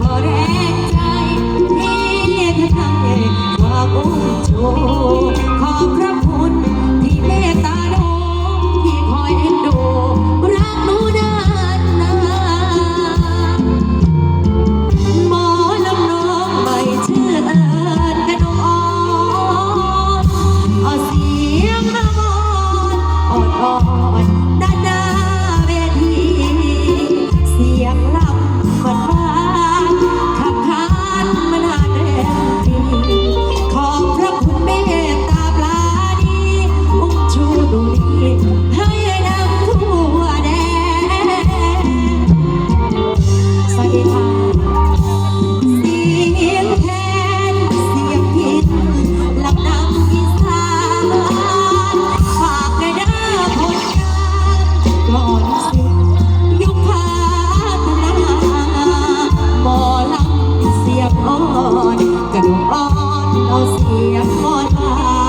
ขอแรงใจที่เธอทำให้ความอุ้มชูขอบพระคุณที่เมตตาโน้ที่คอยดูรักหนูนานนานหมอลำน้องไม่ อ่อนเอาเสียงอ่อนหวา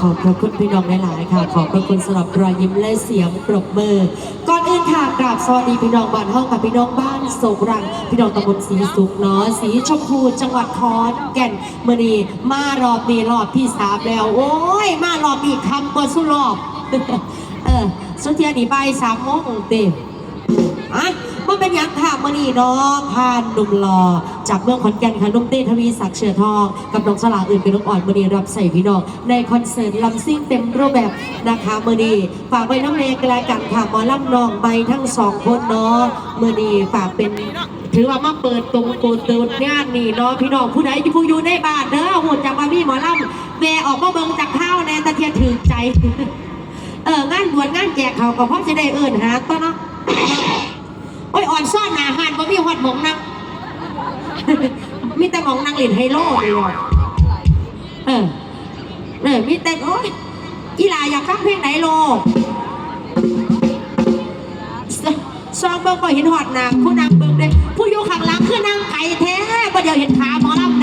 ขอบพระคุณพี่น้องหลายๆค่ะ ขอบพระคุณสำหรับรอยยิ้มและเสียงปรบมือ ก่อนอื่นค่ะกราบสวัสดีพี่น้องบ้านห้องกับพี่น้องบ้านโศกรัง พี่น้องตำบลสีสุขเนาะสีชมพูจังหวัดขอนแก่นเมื่อนีมารอบนี้รอบที่สามแล้ว โอ้ย มารอบนี้คำกว่าสุรอบ เออสุเทียนี่ไปสามโมงเต็มอะ มันเป็นหยังค่ะมื่อนี้เนาะผ่านหนุ่มหล่อจากเมืองขอนแก่นค่ะนุ่มเต้ทวีศักดิ์เชื้อทองกับน้องสลาอื่นเป็นน้องอ่อนมื่อนี้รับใส่พี่น้องในคอนเสิร์ตลำซิ่งเต็มรูปแบบนะคะมื่อนี้ฝากไว้น้องเมย์กลายกันค่ะหมอลำนองใบทั้งสองคนเนาะมื่อนี้ฝากเป็นถือว่ามาเปิดตรงโกนเติดงานนี่เนาะพี่น้องผู้ใดที่ผู้อยู่ในบ้านเด้อหุ่นจากมามี่หมอลำแม่ออกมาเบิ่งจากข้าวแน่ตะเทียนถือใจเอองานบวชงานแจกเขาก็พราะจะได้เอิญหาตัวเนาะ โอ้ยอ่อนซ่อนหนาหานบ่มีหอดหมองนังมีแต่หมองนางเล่นไฮโลเดียวเออเออมีแต่โอ้ยอีหลาอยากฟังเพลงไหนโลซองเบิ่งก็เห็นหอดหนาผู้นางเบิ่งเลยผู้อยู่ข้างหลังคือนางไก่แท้บ่เดี๋ยวเห็นขาหมอลำ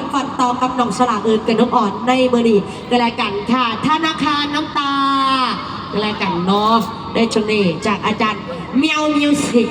น้องไปโยยอนฟันตองกับน้องสลาเอิญกับน้องอ่อนในเบอนี้ก็แล้วกันค่ะ ธนาคารน้ำตาก็แล้วกันเนาะได้ช่วงนี้จากอาจารย์เมียวมิวสิก